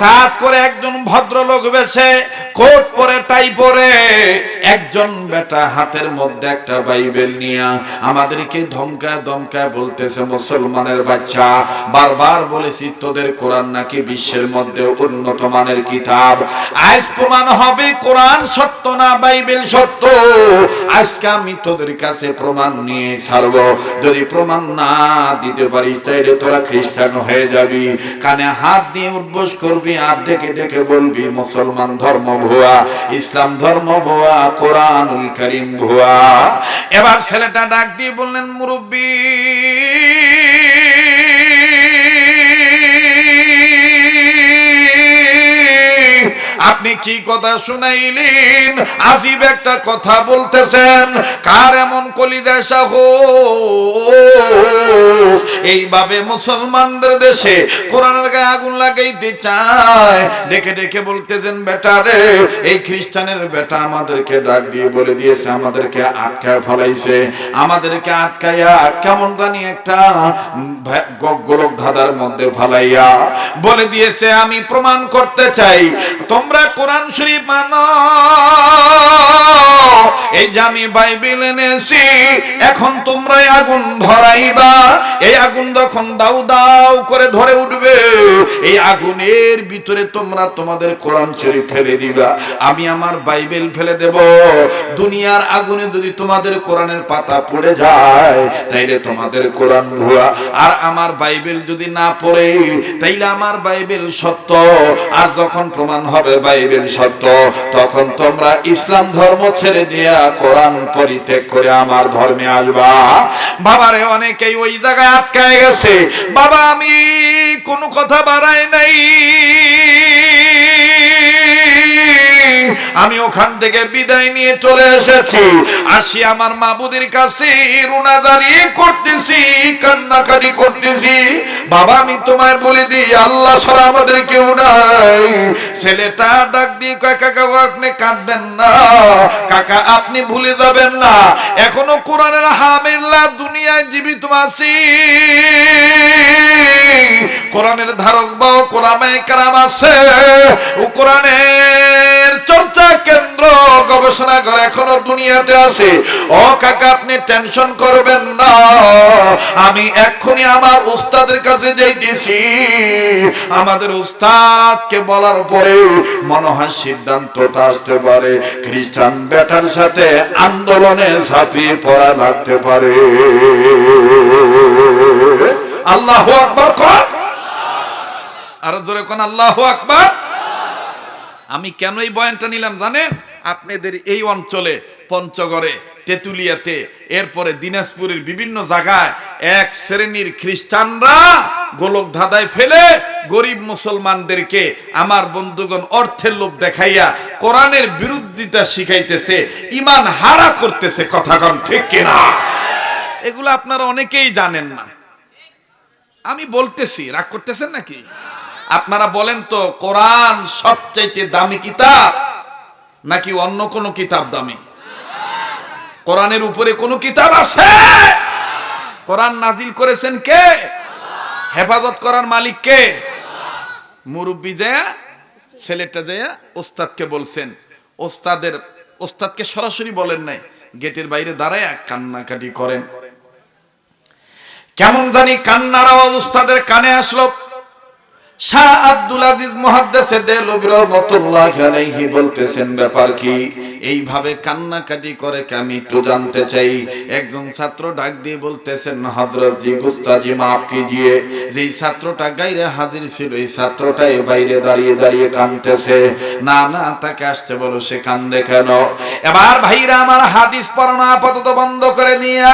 হঠাৎ করে একজন ভদ্রলোক বেছে, কোট পরে, টাই পরে, একজন বেটা হাতের মধ্যে একটা বাইবেল নিয়ে আমাদেরকে ধমকায় ধমকায় বলতেছে, মুসলমানের বাচ্চা, বারবার বলেছি তোদের কোরআন নাকি বিশ্বের মধ্যে উন্নত মানের কিতাব। আজ প্রমাণ হবে কোরআন সত্য না বাইবেল সত্য। আজকে আমি তোদের কাছে প্রমাণ নিয়ে ছাড়বো। যদি প্রমাণ না দিতে পারিস, তাইলে তোরা খ্রিস্টান হয়ে যাবি। কানে হাত দিয়ে উদ্বোস করবি আর ডেকে ডেকে বলবি, মুসলমান ধর্ম ভুয়া, ইসলাম ধর্ম ভুয়া, কোরআনুল করিম ভুয়া। এবার ছেলেটা ডাক দিয়ে বললেন, মুরব্বী। আপনি কি কথা শুনাইলেন? আজীব একটা কথা বলতেছেন। কার এমন কলিদা সাহ? এইভাবে মুসলমানদের দেশে কোরআনের গায়ে আগুন লাগাইতে চায়। ডেকে ডেকে বলতেছেন, বেটা রে, এই খ্রিস্টানের বেটা আমাদেরকে ডাক দিয়ে বলে দিয়েছে, আমাদেরকে আটকায় ফলাইছে। আমাদেরকে আটকাইয়া কেমন জানি একটা গোলক ধাঁধার মধ্যে ফালাইয়া বলে দিয়েছে, আমি প্রমাণ করতে চাই, তোমরা কোরআন শরীফ মানো। এই যে আমি বাইবেল এনেছি, এখন তোমরা আগুন ধরাইবা। এই আগুন যখন দাউ দাউ করে ধরে উঠবে, এই আগুনের ভিতরে তোমরা তোমাদের কোরআন শরীফ ফেলে দিবা। আমি আমার বাইবেল ফেলে দেব। দুনিয়ার আগুনে যদি তোমাদের কোরআনের পাতা পড়ে যায়, তাইলে তোমাদের কোরআন ভুয়া আর আমার বাইবেল যদি না পড়ে, তাইলে আমার বাইবেল সত্য। আর যখন প্রমাণ হবে বাইবেল সত্য তখন তোমরা ইসলাম ধর্ম ছেড়ে দিয়া কোরআন পরিত্যাগ করে আমার ধর্মে আসবা। বাবারে, অনেকেই ওই জায়গায় আটকায় গেছে। বাবা, আমি কোনো কথা বাড়াই নাই। আমি ওখান থেকে বিদায় নিয়ে চলে এসেছি। আসি আমার মাবুদের কাছে, রুনাদারি করতেছি কান্নাকারি করতেছি। বাবা, আমি তোমায় বলে দিই, আল্লাহ ছাড়া আমাদের কেউ নাই। ছেলেটা ডাক দিয়ে কয়, কাকা আপনি কাঁদবেন না। কাকা, আপনি ভুলে যাবেন না। এখনও কোরআনের হামিল্লা দুনিয়ায় জীবিত আছি। কোরআনের ধারক বা কোরআনে কারাম আছে। ও কোরআনের চর্চা কেন্দ্র গবেষণা এখনও দুনিয়াতে আছে। ও কাকা, আপনি টেনশন করবেন না। আমি এক্ষুনি আমার উস্তাদের কাছে আমাদের উস্তাদকে বলার পরে মনে হয় সিদ্ধান্তটা আসতে পারে। খ্রিস্টান বেটার সাথে আন্দোলনে ঝাঁপিয়ে পড়া লাগতে পারে। আল্লাহ আকবর আর জোরে কোন, আল্লাহ আকবার। আমি কেন এই বয়ানটা নিলাম জানেন? আপনাদের এই অঞ্চলে, পঞ্চগড়ে, তেতুলিয়াতে, এরপরে দিনাজপুরের বিভিন্ন জায়গায় এক শ্রেণির খ্রিস্টানরা গোলক ধাঁধায় ফেলে গরিব মুসলমানদেরকে আমার বন্ধুগণ অর্থের লোভ দেখাইয়া কোরআনের বিরুদ্ধিতা শিখাইতেছে ইমান হারা করতেছে কথাগণ ঠিক কিনা? এগুলো আপনারা অনেকেই জানেন না। আমি বলতেছি, রাগ করতেছেন নাকি? আপনারা বলেন তো, কোরআন সবচাইতে দামি কিতাব নাকি অন্য কোনো কিতাব দামি? কোরআনের উপরে কোনো কিতাব আছে? কোরআন নাজিল করেছেন কে? হেফাজত করার মালিক কে? মুরব্বী যায় ছেলেটা যায় ওস্তাদকে বলছেন, ওস্তাদের, ওস্তাদকে সরাসরি বলেন নাই, গেটের বাইরে দাঁড়ায় কান্নাকাটি করেন। কেমন জানি কান্নার আওয়াজ উস্তাদের কানে আসলো। শাহ আব্দুল আজিজ মুহাদ্দিসে দেলবি রহমাতুল্লাহ আলাইহি বলতেছেন, ব্যাপার কি? এইভাবে কান্নাকাটি করে কে আমি একটু জানতে চাই? একজন ছাত্র ডাক দিয়ে বলতেছেন, হযরত জি গুস্তাজি মাফ কিজিয়ে যেই ছাত্রটা গাইরে হাজির ছিল, এই ছাত্রটাই বাইরে দাঁড়িয়ে দাঁড়িয়ে কাঁদতেছে। না না, তাকে আসতে বলো, সে কান্দে কেন? এবার ভাইরা আমার হাদিস পড়ানো আপাতত বন্ধ করে দিয়া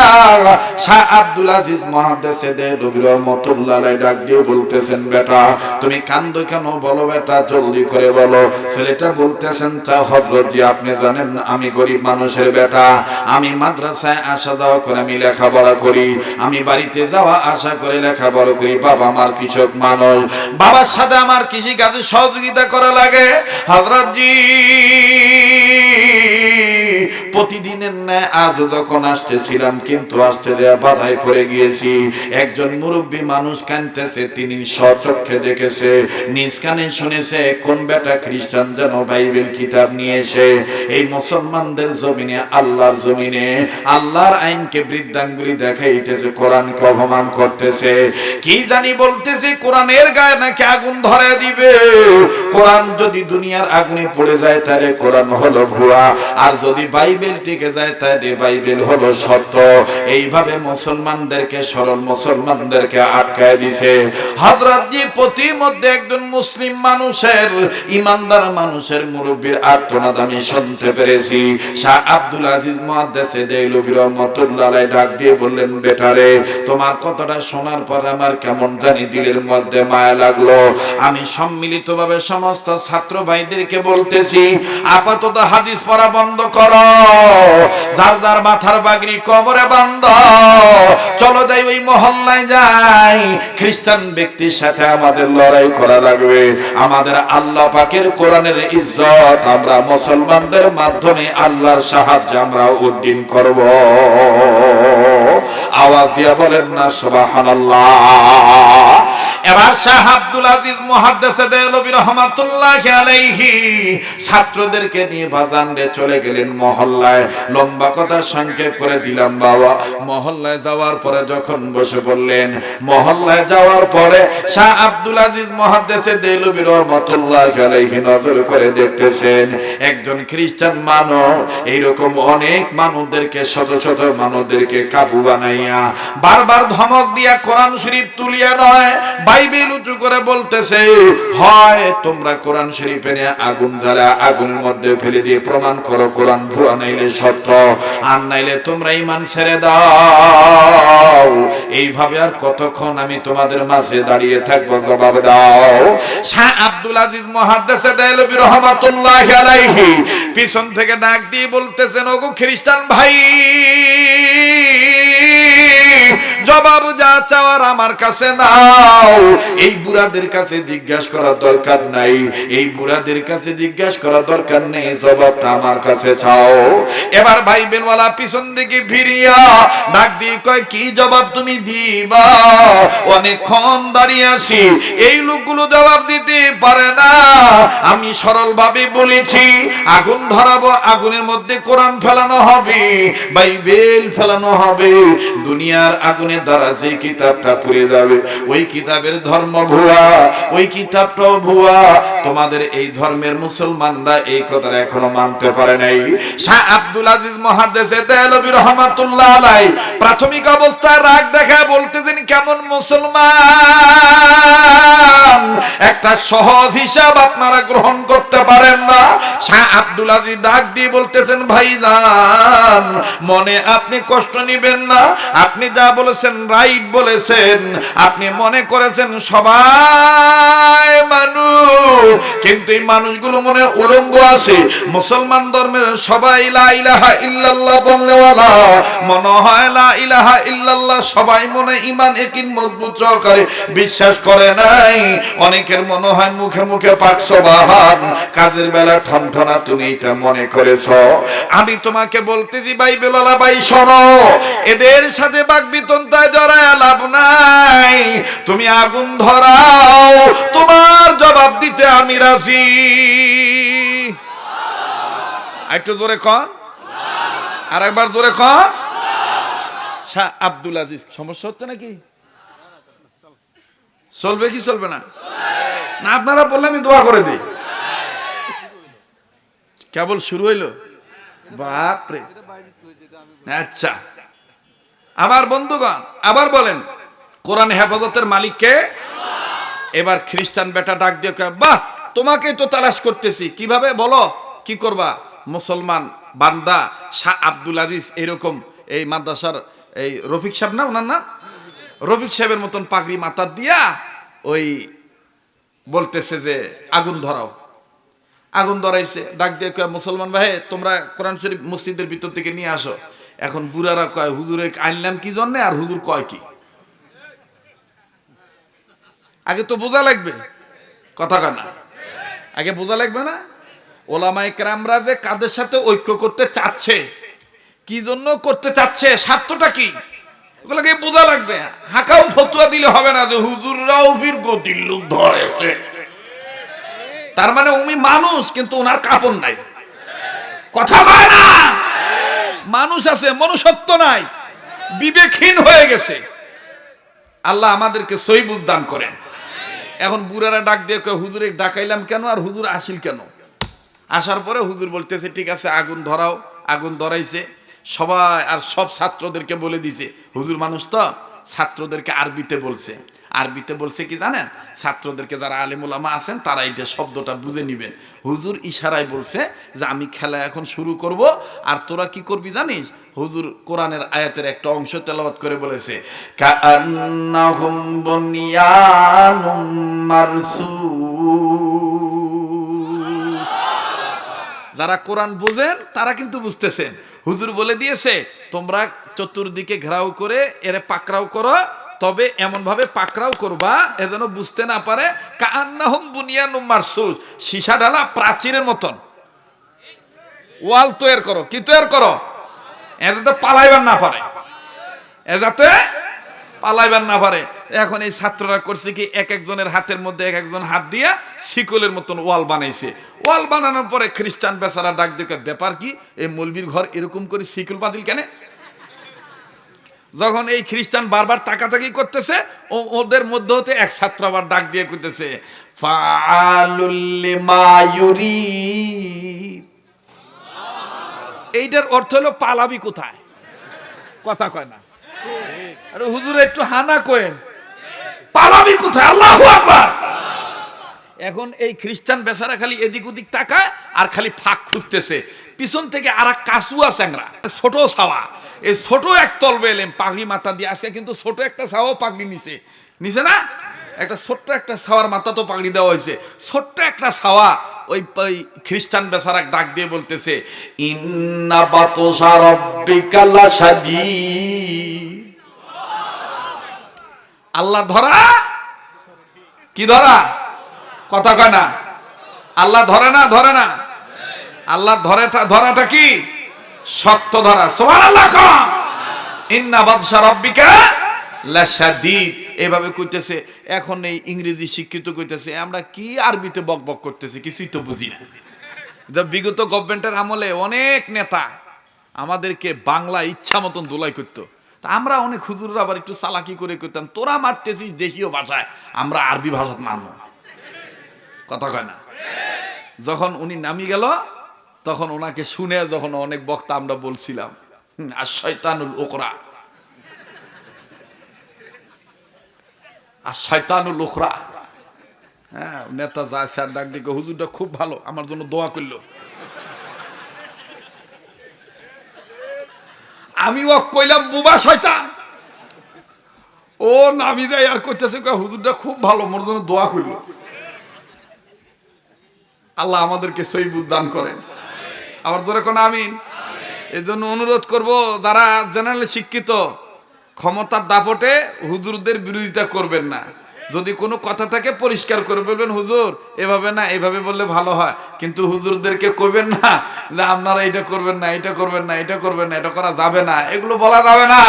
শাহ আব্দুল আজিজ মুহাদ্দিসে দেলবি রহমাতুল্লাহ আলাইহি ডাক দিয়ে বলতেছেন, বেটা তুমি কান্দো কেন? বলো বেটা, জলদি করে বলো। ছেলেটা বলতেছেন, তা হজরত আপনি জানেন, আমি গরিব মানুষের বেটা। আমি মাদ্রাসায় আসা যাওয়া করে আমি লেখাপড়া করি। আমি বাড়িতে যাওয়া আশা করে লেখাপড়া করি। বাবা আমার কৃষক মানুষ। বাবার সাথে আমার কৃষি কাজে সহযোগিতা করা লাগে। হজরত জি প্রতিদিনের ন্যায় আজ যখন আসতেছিলাম, কিন্তু আসতে দেয়া বাধায় পড়ে গিয়েছি। একজন মুরব্বী মানুষ কানতেছে তিনি স্বচক্ষে দেখেছে, নিজ কানে শুনেছে, কোন বেটা খ্রিস্টান যেন বাইবেল কিতাব নিয়ে এসে, এই মুসলমানদের জমিনে, আল্লাহর জমিনে, আল্লাহর আইনকে বৃদ্ধাঙ্গুলি দেখাইতেছে, কোরআনকে অপমান করতেছে। কি জানি বলতেছে, কোরআনের গায়ে নাকি আগুন ধরে দিবে? কোরআন যদি দুনিয়ার আগুনে পড়ে যায়, তাহলে কোরআন হলো ভুয়া। আর যদি বাইবেল টিকে যায় তাহলে বাইবেল হলো সত্য। এইভাবে মুসলমানদেরকে, সরল মুসলমানদেরকে আটকায় দিছে। হযরত জি প্রতি মধ্যে একজন মুসলিম মানুষের, ইমানদার মানুষের মুরব্বীর আর্তনাদ আমি শুনতে পেরেছি। শাহ আব্দুল আজিজ মুহাদ্দিসে দেলবি রহমাতুল্লাহ ডাক দিয়ে বললেন, বেটারে, তোমার কথাটা শোনার পর আমার কেমন জানি দিলের মধ্যে মায়া লাগল। আমি সম্মিলিতভাবে সমস্ত ছাত্র ভাইদেরকে বলতেছি, আপাতত হাদিস পড়া বন্ধ করো। যার যার মাথার বাগরি কবরে বান্ধ। চলো যাই ওই মহল্লায় যাই। খ্রিস্টান ব্যক্তির সাথে আমাদের লড়াই করা লাগবে। আমাদের আল্লাহ পাকের কোরআনের ইজ্জত আমরা মুসলমানদের মাধ্যমে আল্লাহর সাহায্যে আমরা উদ্দিন করব। আওয়াজ দিয়া বলেন না, সুবহানাল্লাহ। এবার শাহ আব্দুল আজিজ দেলবি রহমাতুল্লাহি আলাইহি ছাত্রদেরকে নিয়ে চলে গেলেন মহল্লায়। লম্বা কথা সংক্ষেপ করে দিলাম বাবা। মহল্লায় যাওয়ার পরে যখন বসে বললেন, মহল্লায় যাওয়ার পরে শাহ আব্দুল আজিজ দেলবি রহমাতুল্লাহি আলাইহি নজর করে দেখতেছেন, একজন খ্রিস্টান মানব এইরকম অনেক মানুষদেরকে, শত শত মানুষদেরকে কাবু বানাইয়া, বারবার ধমক দিয়া কোরআন শরীফ তুলিয়া নয় বাইবেল উঁচু করে বলতেছে, হয়, তোমরা কোরআন শরীফে নিয়ে আগুন জ্বালা, আগুনের মধ্যে ফেলে দিয়ে প্রমাণ করো, কোরআন ভুয়া নাইলে সত্য। আর নাইলে তোমরা ইমান ছেড়ে দাও। এইভাবে আর কতক্ষণ আমি তোমাদের মাঝে দাঁড়িয়ে থাকব, জবাব দাও। শাহ আব্দুল আজিজ মহাদ্দেশে দেলবি রহমাতুল্লাহ আলাইহি পিছন থেকে ডাক দিয়ে বলতেছেন, ওগো খ্রিস্টান ভাই জবাব যা চাওয়ার আমার কাছে নাও। এই বুড়াদের কাছে জিজ্ঞাসা করার দরকার নাই। এই বুড়াদের কাছে জিজ্ঞাসা করার দরকার নেই, জবাবটা আমার কাছে চাও। এবার ভাই বেনওয়ালা পিছন দিকে ফিরিয়া ডাক দিয়ে কয়, কি জবাব তুমি দিবা? অনেকক্ষণ দাঁড়িয়ে আছি। এই লোকগুলো জবাব দিতে পারে না। আমি সরল ভাবে বলেছি, আগুন ধরাবো, আগুনের মধ্যে কোরআন ফেলানো হবে, বাইবেল ফেলানো হবে। দুনিয়ার আগুনের দ্বারা কিতাবটা পুড়ে যাবে, ওই কিতাবের ধর্ম ভুয়া, ওই কিতাবটাও ভুয়া। তোমাদের এই ধর্মের মুসলমানরা এই এখনও মানতে পারে নাই। শাহ আব্দুল আজিজ মহাদেশে রহমাতুল্লাহ আলাই। প্রাথমিক অবস্থায় রাগ দেখায় বলতেছেন, কেমন মুসলমান? একটা সহজ হিসাব আপনারা গ্রহণ করতে পারেন না। শাহ আব্দুল আজিজ ডাক দিয়ে বলতেছেন, ভাইজান, মনে আপনি কষ্ট নিবেন না। আপনি যা বলেছেন রাইট বলেছেন। আপনি মনে করেছেন, সবাই মানুষ কিন্তু এই মানুষগুলো মনে উলঙ্গ আছে। মুসলমান ধর্মের সবাই লা ইলাহা ইল্লাল্লাহ বললেওয়ালা। মনে হয় লা ইলাহা ইল্লাল্লাহ সবাই মনে ইমান একিন মজবুত সহকারে বিশ্বাস করে নাই। অনেকের মনে হয় মুখে মুখে পাকশো বাহান কাজের বেলা ঠনঠনা তুমি এটা মনে করেছ? আমি তোমাকে বলতেছি বাইবেলালা ভাই, শোনো। এদের সাথে বাক বিতন্তায় জড়ায় লাভ নাই। তুমি আগুন ধরাও, তোমার জবাব দিতে আমি রাজি। একটু জোরে কন। আর একবার জোরে কন। শাহ আব্দুল আজিজ, সমস্যা হচ্ছে নাকি? চলবে কি চলবে না? না, আপনারা বললে আমি দোয়া করে দিই। কেবল শুরু হইল? বাপরে। আচ্ছা। আমার বন্ধুগণ, আবার বলেন, কোরআন হেফাজতের মালিককে এবার খ্রিস্টান বেটা ডাক দিয়ে বাহ তোমাকে তো তালাশ করতেছি। কীভাবে? বলো, কি করবা? মুসলমান বান্দা, শাহ আব্দুল আজিজ এরকম এই মাদ্রাসার এই রফিক সাহেব না ওনার নাম? রফিক সাহেবের মতন পাগড়ি মাথার দিয়া ওই বলতেছে যে, আগুন ধরাও। আগুন ধরাইছে। ডাক দিয়ে মুসলমান ভাই, তোমরা কোরআন শরীফ মসজিদের ভিতর থেকে নিয়ে আসো। এখন বুড়ারা কয়, হুজুরে আনলাম কি জন্যে আর হুজুর কয় কি? আগে তো বোঝা লাগবে। কথা কয় না। আগে বোঝা লাগবে না। ওলামাই ক্রামরা যে কাদের সাথে ঐক্য করতে চাচ্ছে, কি জন্য করতে চাচ্ছে, স্বার্থটা কি? বোঝা লাগবে? হাঁকাও ফতুয়া দিলে হবে না যে হুজুররাও ফির গতির লোক ধরেছে। তার মানে উনি মানুষ, কিন্তু ওনার কাপড় নাই। কথা কয় না। মানুষ আছে, মনুষ্যত্ব নাই, বিবেকহীন হয়ে গেছে। আল্লাহ আমাদেরকে সই দান করেন। এখন বুড়ারা ডাক দিয়ে হুজুরে, ডাকাইলাম কেন আর হুজুর আসিল কেন? আসার পরে হুজুর বলতেছে, ঠিক আছে, আগুন ধরাও, আগুন ধরাইছে। সবাই আর সব ছাত্রদেরকে বলে দিছে, হুজুর মানুষ তো ছাত্রদেরকে আরবিতে বলছে। আরবিতে বলছে কি জানেন? ছাত্রদেরকে যারা আলিমুলামা আছেন, তারা এটা শব্দটা বুঝে নিবেন। হুজুর ইশারায় বলছে যে, আমি খেলা এখন শুরু করব, আর তোরা কি করবি জানিস? হুজুর কোরআনের আয়াতের একটা অংশ তেলাওয়াত করে বলেছে যারা কোরআন বুঝেন, তারা কিন্তু বুঝতেছেন। হুজুর বলে দিয়েছে, তোমরা চতুর্দিকে ঘেরাও করে, এরে পাকরাও করো তবে এমন ভাবে পাকরাও করবা, এ যেন বুঝতে না পারে কান্নাহম বুনিয়ানুম মারসুস সীসা ঢালা প্রাচীরের মতন। ওয়াল তৈরি করো, কি তৈরি করো? এ যাতে পালাইবার না পারে। এ যাতে পালাইবার না পারে। এখন এই ছাত্ররা করছে কি, এক একজনের হাতের মধ্যে এক একজন হাত দিয়ে শিকলের মতন ওয়াল বানাইছে। ওয়াল বানানোর পরে খ্রিস্টান বেচারা ডাক দেখে, ব্যাপার কি? এই মলবির ঘর এরকম করে শিকল বাঁধিল কেন? যখন এই খ্রিস্টান বারবার তাকাতাকি করতেছে, ও ওদের মধ্যে হতে এক ছাত্র আবার ডাক দিয়ে করতেছে এইটার অর্থ হলো পালাবি কোথায়? কথা কয় না। আরে হুজুর, একটু হানা কয়েন। পালাবি কোথায়? আল্লাহ আকবার। এখন এই খ্রিস্টান বেচারা খালি এদিক ওদিক তাকায় আর খালি ফাঁক খুঁজতেছে। পিছন থেকে আর এক কাসুয়া স্যাংরা ছোট ছাওয়া। এই ছোট এক তলবে এলেন, পাগড়ি মাথা দিয়ে আজকে কিন্তু ছোট একটা ছাওয়াও পাগড়ি নিছে। নিছে না? একটা ছোট্ট একটা ছাওয়ার মাথা তো পাগড়ি দেওয়া হয়েছে। ছোট্ট একটা ছাওয়া ওই ওই খ্রিস্টান বেচারা ডাক দিয়ে বলতেছে, ইন্না লাশাদীদ আল্লাহ ধরা? কি ধরা? কথা কয় না? আল্লাহ ধরে না ধরে না? আল্লাহ ধরে ধরাটা কি? শক্ত ধরা। সোমান আল্লাহ ইন্না বাদশা রব্বিকা লাশাদীদ। এভাবে কইতেছে, এখন এই ইংরেজি শিক্ষিত কইতেছে, আমরা কি আরবিতে বক বক করতেছে কিছুই তো বুঝি না। বিগত গভর্নমেন্টের আমলে অনেক নেতা আমাদেরকে বাংলা ইচ্ছা মতন দোলাই করতো। তা আমরা অনেক হুজুররা আবার একটু চালাকি করে করতাম, তোরা মারতেছিস দেশীয় ভাষায়, আমরা আরবি ভাষা মানব কথা কয় না। যখন উনি নামি গেল, তখন ওনাকে শুনে যখন অনেক বক্তা আমরা বলছিলাম আর শয়তানুল ওকরা আর শয়তানুল ওকরা হ্যাঁ নেতা যা স্যার ডাক দিকে হুজুরটা খুব ভালো, আমার জন্য দোয়া করল। আমি ও কইলাম, বুবা শয়তান। ও নামি যায় আর করতেছে হুজুরটা খুব ভালো, মোর জন্য দোয়া করল। আল্লাহ আমাদেরকে সেই বুঝ দান করেন। আবার জোরে কোন আমিন? এই জন্য অনুরোধ করব, যারা জেনারেল শিক্ষিত, ক্ষমতার দাপটে হুজুরদের বিরোধিতা করবেন না। যদি কোনো কথা থাকে, পরিষ্কার করে বলবেন, হুজুর, এভাবে না, এভাবে বললে ভালো হয়। কিন্তু হুজুরদেরকে কইবেন না যে আপনারা এটা করবেন না, এটা করবেন না, এটা করবেন না, এটা করা যাবে না। এগুলো বলা যাবে না।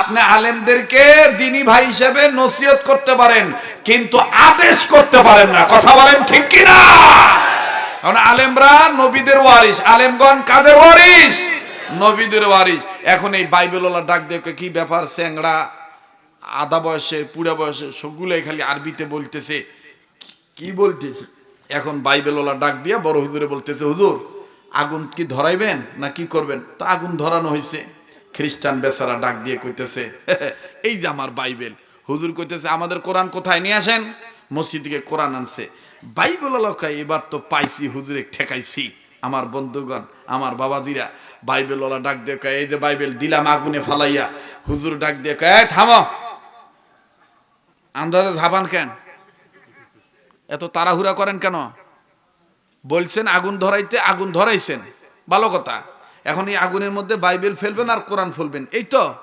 আপনি আলেমদেরকে দিনী ভাই হিসেবে নসিহত করতে পারেন, কিন্তু আদেশ করতে পারেন না। কথা বলেন ঠিক কিনা? কারণ আলেমরা নবীদের ওয়ারিস আলেমগণ কাদের ওয়ারিস নবীদের ওয়ারিস এখন এই বাইবেলওয়ালা ডাক দেখে কি ব্যাপার স্যাংরা? আধা বয়সে পুরা বয়সে সবগুলোই খালি আরবিতে বলতেছে। কি বলতেছে? এখন বাইবেলওয়ালা ডাক দিয়া বড় হুজুরে বলতেছে, হুজুর, আগুন কি ধরাইবেন না কি করবেন? তো আগুন ধরানো হয়েছে খ্রিস্টান বেচারা ডাক দিয়ে কইতেছে, এই যে আমার বাইবেল। হুজুর কইতেছে, আমাদের কোরআন কোথায়? নিয়ে আসেন। মসজিদকে কোরআন আনছে। বাইবেল লোকাই এবার তো পাইছি হুজুরে ঠেকাইছি। আমার বন্ধুগণ আমার বাবাদিরা বাইবেলওয়ালা ডাক দিয়ে কয়, এই যে বাইবেল দিলাম আগুনে ফালাইয়া। হুজুর ডাক দিয়ে কয়, থামো। আন্দাজে ঝাপান কেন? এত তাড়াহুড়া করেন কেন? বলছেন আগুন ধরাইতে আগুন ধরাইছেন। ভালো কথা। এখন এই আগুনের মধ্যে বাইবেল ফেলবেন আর কোরআন ফেলবেন। এই তো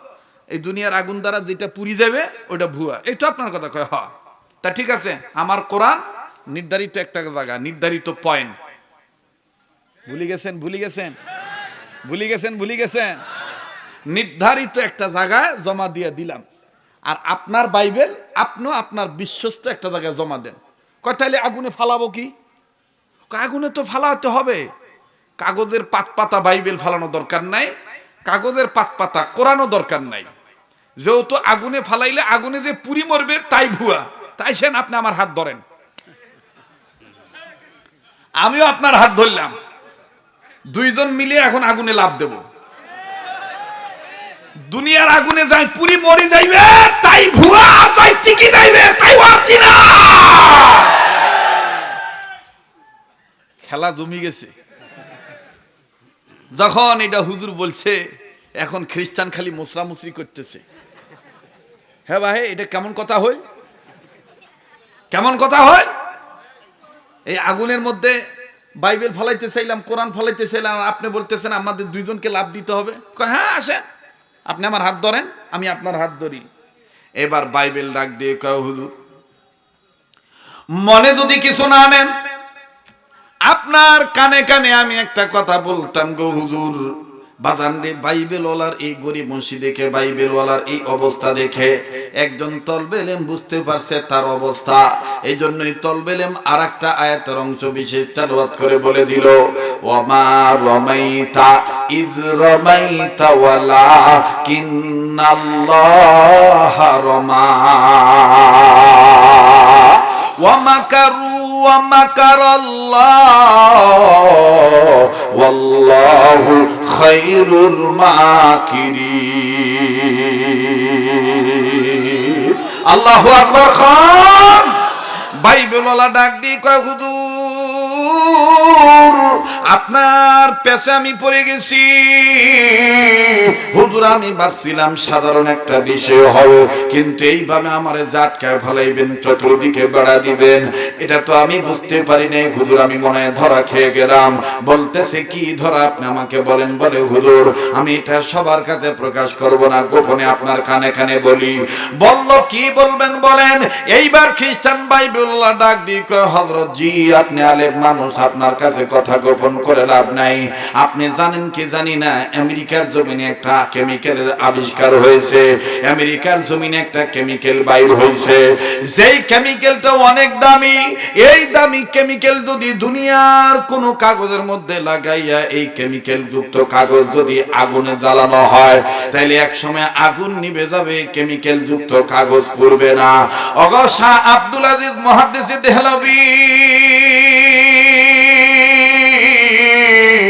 এই দুনিয়ার আগুন দ্বারা যেটা পুরি যাবে ওটা ভুয়া। এই তো আপনার কথা কয় হ। তা ঠিক আছে আমার কোরআন নির্ধারিত একটা জায়গা, নির্ধারিত পয়েন্ট ভুলে গেছেন ভুলে গেছেন? ভুলে গেছেন ভুলে গেছেন? নির্ধারিত একটা জায়গায় জমা দিয়ে দিলাম। আর আপনার বাইবেল, আপনিও আপনার বিশ্বস্ত একটা জায়গায় জমা দেন। কয় তাহলে আগুনে ফালাবো কি? আগুনে তো ফালাতে হবে। কাগজের পাত পাতা বাইবেল ফালানো দরকার নাই। কাগজের পাত পাতা কোরানো দরকার নাই। যেহেতু আগুনে ফালাইলে আগুনে যে পুরি মরবে, তাই ভুয়া। তাই সেন আপনি আমার হাত ধরেন। আমিও আপনার হাত ধরলাম। দুইজন মিলে এখন আগুনে লাভ দেব। দুনিয়ার আগুনে যাই পুরি মরে যাইবে, তাই ভুয়া তাই টিকি যাইবে, তাই না। খেলা জমি গেছে। যখন এটা হুজুর বলছে, এখন খ্রিস্টান খালি মুসরি করতেছে। হ্যাঁ ভাই, এটা কেমন কথা হয়? কেমন কথা হয়? এই আগুনের মধ্যে বাইবেল ফলাইতে চাইলাম, কোরআন ফলাইতে চাইলাম আপনি বলতেছেন আমাদের দুইজনকে লাভ দিতে হবে। হ্যাঁ আসে। আপনি আমার হাত ধরেন, আমি আপনার হাত ধরি। এবার বাইবেল ডাক দিয়ে কয়, হুজুর, মনে যদি কিছু না আনেন আপনার কানে কানে আমি একটা কথা বলতাম গো, হুজুর। বাজান রে বাইবেল ওলার এই গরিব মসি দেখে বাইবেল ওলার এই অবস্থা দেখে, একজন তলবেলেম বুঝতে পারছে তার অবস্থা। এই জন্যই তলবেলেম আর একটা আয়াতের অংশ বিশেষ চালবাদ করে বলে দিল ওমা রমাইতা ইজ রমাইতা ওয়ালা কিন্নাল্লাহ রমা। ومكروا ومكر الله والله خير الماكرين الله أكبر খান বাইবেলওয়ালা ডাক দিয়ে কয় হুজুর আপনার পেছে আমি পড়ে গেছি। হুজুর, আমি ভাবছিলাম সাধারণ একটা বিষয় হবে, কিন্তু এইভাবে আমার জাটকায় ফলাইবেন, চতুর্দিকে বেড়া দিবেন। এটা তো আমি বুঝতে পারি নাই, হুজুর, আমি মনে ধরা খেয়ে গেলাম। বলতেছে, কি ধরা আপনি আমাকে বলেন? বলে, হুজুর, আমি এটা সবার কাছে প্রকাশ করব না, গোপনে আপনার কানে কানে বলি। বলল, কি বলবেন বলেন? এইবার খ্রিস্টান বাইবেল্লাহ ডাক দিয়ে কয় হজরত জি, আপনি আলেম মানুষ আপনার কাছে কথা গোপন করে লাভ নাই। আপনি জানেন কি জানি না, আমেরিকার জমিনে একটা কেমিক্যালের আবিষ্কার হয়েছে। আমেরিকার জমিনে একটা কেমিক্যাল বাইর হয়েছে। যেই কেমিক্যালটা অনেক দামি, এই দামি কেমিক্যাল যদি দুনিয়ার কোনো কাগজের মধ্যে লাগাইয়া এই কেমিক্যাল যুক্ত কাগজ যদি আগুনে জ্বালানো হয় তাহলে এক সময় আগুন নিভে যাবে কেমিক্যাল যুক্ত কাগজ পড়বে না। অগসা আব্দুল আজিজ মহাদেশে দেহলবি।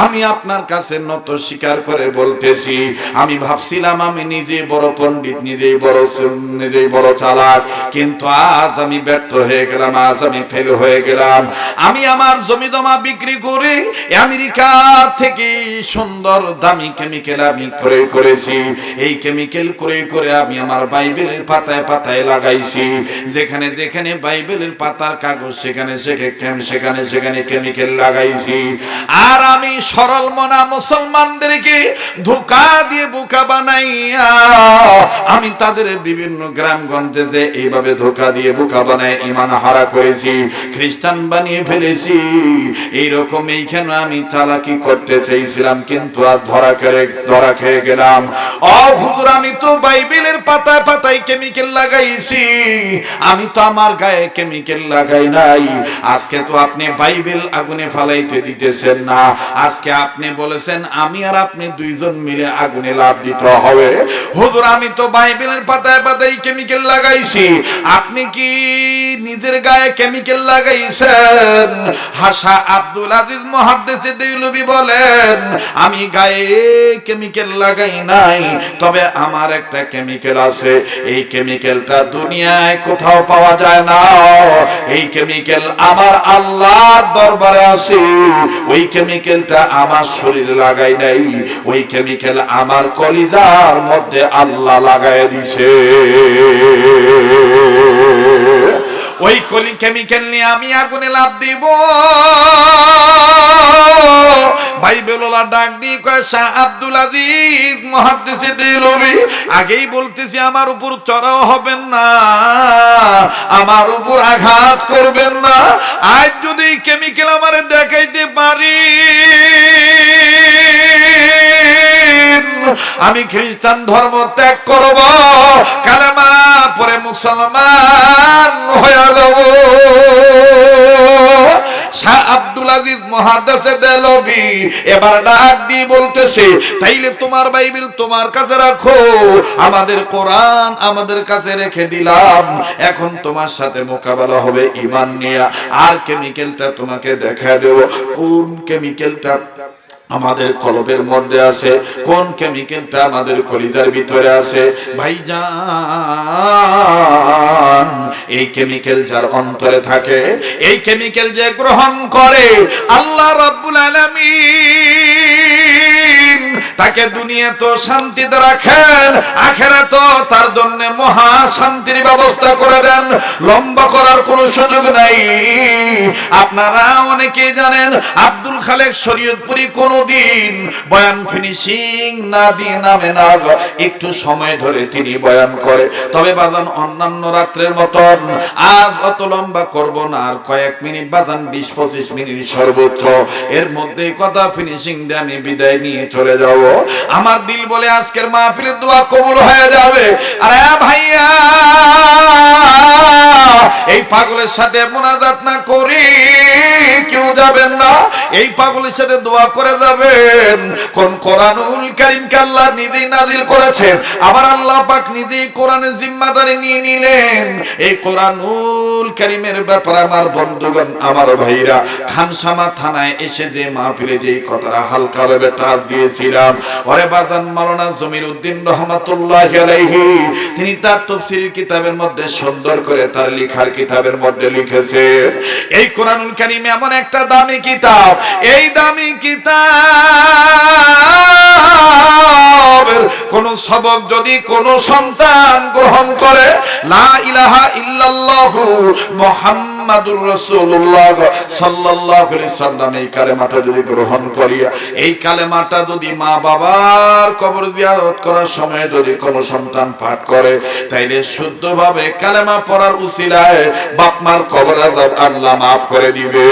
আমি আপনার কাছে নত স্বীকার করে বলতেছি, আমি ভাবছিলাম আমি নিজে বড় পণ্ডিত, নিজেই বড় নিজেই বড় চালাক, কিন্তু আজ আমি ব্যর্থ হয়ে গেলাম, আজ আমি ফেল হয়ে গেলাম। আমি আমার জমি জমা বিক্রি করে আমেরিকা থেকে সুন্দর দামি কেমিক্যাল আমি ক্রয় করেছি। এই কেমিক্যাল ক্রয় করে আমি আমার বাইবেলের পাতায় পাতায় লাগাইছি। যেখানে যেখানে বাইবেলের পাতার কাগজ, সেখানে সেখানে সেখানে সেখানে কেমিক্যাল লাগাইছি। আর আমি সরল মনা মুসলমানদেরকে ধোকা দিয়ে বোকা বানাইয়া, আমি তাদের বিভিন্ন গ্রামগঞ্জে যে এইভাবে ধোকা দিয়ে বোকা বানায় ইমান হারা করেছি, খ্রিস্টান বানিয়ে ফেলেছি, এইরকম এইখানে আমি চালাকি করতে চেয়েছিলাম, কিন্তু আর ধরা খেয়ে ধরা খেয়ে গেলাম। ও আমি তো বাইবেলের পাতায় পাতায় কেমিক্যাল লাগাইছি, আমি তো আমার গায়ে কেমিক্যাল লাগাই নাই। আজকে তো আপনি বাইবেল আগুনে ফালাইতে দিতেছেন না আজকে আপনি বলেছেন, আমি আর আপনি দুইজন মিলে আগুনে লাভ দিতে হবে। হুজুর, আমি তো বাইবেলের পাতায় পাতায় কেমিক্যাল লাগাইছি। আপনি কি নিজের গায়ে কেমিক্যাল লাগাইছেন? হাসা আব্দুল আজিজ মহাদ্দেশে দেউলবি বলেন, আমি গায়ে কেমিক্যাল লাগাই নাই, তবে আমার একটা কেমিক্যাল আছে। এই কেমিক্যালটা দুনিয়ায় কোথাও পাওয়া যায় না। এই কেমিক্যাল আমার আল্লাহর দরবারে আছে। ওই কেমিক্যালটা আমার শরীরে লাগাই নাই ওই কেমিক্যাল আমার কলিজার মধ্যে আল্লাহ লাগাই দিছে। ওই কলি কেমিক্যাল নিয়ে আমি আগুনে লাভ দিব। বাইবেলোলা ডাক দিয়ে কয়, শাহ আব্দুল আজিজ, মহাদ্দেশে দিলবি আগেই বলতেছি, আমার উপর চড়াও হবেন না, আমার উপর আঘাত করবেন না। আজ যদি কেমিক্যাল আমারে দেখাইতে পারি আমি খ্রিস্টান ধর্ম ত্যাগ করব, কালেমা পরে মুসলমান হয়ে যাব। শাহ আব্দুল আজিজ দেলবি, এবার ডাক দিয়ে বলতেছে, তাইলে তোমার বাইবেল তোমার কাছে রাখো, আমাদের কোরআন আমাদের কাছে রেখে দিলাম, এখন তোমার সাথে মোকাবেলা হবে ইমান আর কেমিক্যালটা তোমাকে দেখা দেব, কোন কেমিক্যালটা আমাদের কলবের মধ্যে আছে, কোন কেমিক্যালটা আমাদের কলিজার ভিতরে আছে? ভাইজান, এই কেমিক্যাল যার অন্তরে থাকে, এই কেমিক্যাল যে গ্রহণ করে, আল্লাহ রাব্বুল আলামিন তাকে দুনিয়া তো শান্তিতে রাখেন আখেরা তো তার জন্য মহা শান্তির ব্যবস্থা করে দেন। লম্বা করার কোনো সুযোগ নাই। আপনারা অনেকেই জানেন, আব্দুল খালেক শরীয়তপুরি কোনোদিন বয়ান ফিনিশিং না দিয়ে নামে না একটু সময় ধরে তিনি বয়ান করে। তবে বাজান অন্যান্য রাত্রের মতন আজ অত লম্বা করব না, আর কয়েক মিনিট বাজান বিশ পঁচিশ মিনিট সর্বোচ্চ। এর মধ্যে কথা ফিনিশিং দিয়ে আমি বিদায় নিয়ে চলে যাব। আমার দিল বলে আজকের মাহফিলের দোয়া কবুল হয়ে যাবে। আরে ভাইয়া, এই পাগলের সাথে মোনাজাত না করি। কেউ যাবেন না? এই পাগলের সাথে দোয়া করে যাবেন। কোন কোরআনুল কারীমকে আল্লাহ নিজেই নাজিল করেছেন? আবার আল্লাহ পাক নিজেই কোরআনের জিম্মাদারি নিয়ে নিলেন। এই কোরআনুল কারীমের ব্যাপারে আমার বন্ধুগণ, আমার ভাইরা, খানসামা থানায় এসে যে যে কথাটা হালকা ভাবে দিয়েছিলাম বাজান জমির উদ্দিন রহমাতুল্লাহ আলাইহি, তিনি তার কিতাবের মধ্যে সুন্দর করে তার লেখার কিতাবের মধ্যে লিখেছে, এই কোরআনুল কারীম এমন একটা দামি কিতাব। এই দামি কিতাবের কোন সবক যদি কোন সন্তান গ্রহণ করে, লা ইলাহা ইল্লাল্লাহু মুহাম্মাদুর রাসূলুল্লাহ সাল্লাল্লাহু আলাইহি সাল্লাম, এই কালেমাটা যদি গ্রহণ করিয়া, এই কালেমাটা যদি মা বাবার কবর জিয়ারত করার সময় যদি কোন সন্তান পাঠ করে, তাইলে শুদ্ধভাবে কালেমা পড়ার উসিলায় বাপ মার কবর আযাব আল্লাহ মাফ করে দিবে।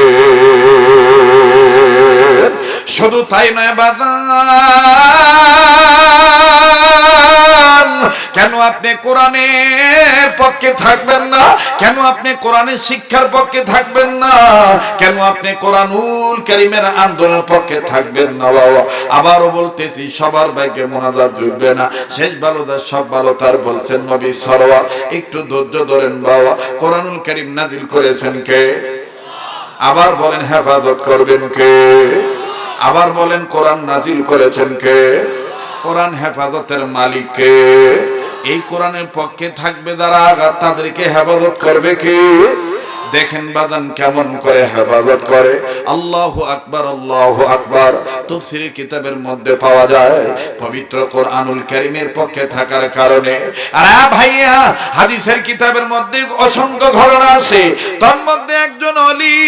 শুধু তাই নয় বাদান কেন আপনি কোরআনের পক্ষে থাকবেন না? কেন আপনি কোরআনের শিক্ষার পক্ষে থাকবেন না? কেন আপনি কোরআনুল করিমের আন্দোলনের পক্ষে থাকবেন না? বাবা, আবারও বলতেছি, সবার ভাগ্যে মোনাজাত জুটবে না। শেষ ভালো যা, সব ভালো তার বলছেন নবী সরওয়ার। একটু ধৈর্য ধরেন বাবা, কোরআনুল কারীম নাজিল করেছেন কে? আবার বলেন, হেফাজত করবেন কে? আবার বলেন, কোরআন নাজিল করেছেন কে? কোরআন হেফাজতের মালিক কে? এই কোরআনের পক্ষে থাকবে যারা আঘাত তাদেরকে হেফাজত করবে কে? দেখেন বাজান কেমন করে হেফাজত করে। আল্লাহ আকবার আল্লাহ আকবার। তফসির কিতাবের মধ্যে পাওয়া যায়, পবিত্র কোরআনুল কারীমের পক্ষে থাকার কারণে। আরে ভাইয়া, হাদিসের কিতাবের মধ্যে অসংখ্য ঘটনা আছে। তার মধ্যে একজন অলি।